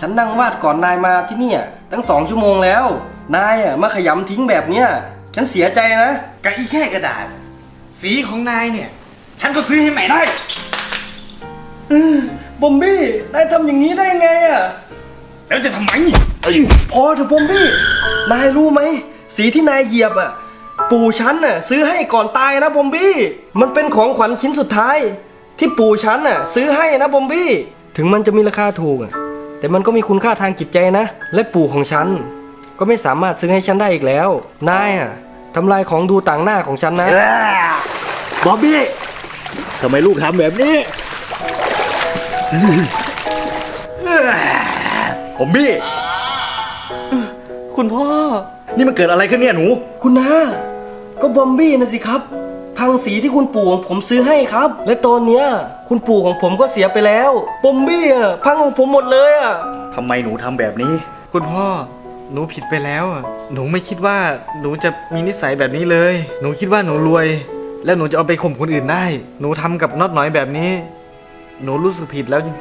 ฉันนั่งวาดก่อนนายมาที่เนี่ย ตั้งสองชั่วโมงแล้ว นายอะมาขยำทิ้งแบบเนี้ย ฉันเสียใจนะกะอีแค่กระดาษ สีของนายเนี่ย ฉันก็ซื้อให้ใหม่ได้บอมบี้นายทำอย่างนี้ได้ไงอะ แล้วจะทำไมพอเถอะบอมบี้ นายรู้ไหม สีที่นายเหยียบอะ ปู่ฉันน่ะซื้อให้ก่อนตายนะบอมบี้ มันเป็นของขวัญชิ้นสุดท้าย ที่ปู่ฉันน่ะซื้อให้นะบอมบี้ ถึงมันจะมีราคาถูกอะ แต่มันก็มีคุณค่าทางจิตใจนะ และปู่ของฉัน ก็ไม่สามารถซื้อให้ฉันได้อีกแล้ว นายอะทำลายของดูต่างหน้าของฉันนะบอบบี้ทำไมลูกทำแบบนี้บอบบี้ คุณพ่อ นี่มันเกิดอะไรขึ้นเนี่ยหนู คุณน้าก็บอมบี้นะสิครับ พังสีที่คุณปู่ของผมซื้อให้ครับ และตอนเนี้ยคุณปู่ของผมก็เสียไปแล้วบอมบี้อะพังของผมหมดเลยอะทำไมหนูทำแบบนี้ คุณพ่อ หนูผิดไปแล้วอะหนูไม่คิดว่าหนูจะมีนิสัยแบบนี้เลย หนูคิดว่าหนูรวย แล้วหนูจะเอาไปข่มคนอื่นได้ หนูทำกับน็อตน้อยแบบนี้ หนูรู้สึกผิดแล้วจริง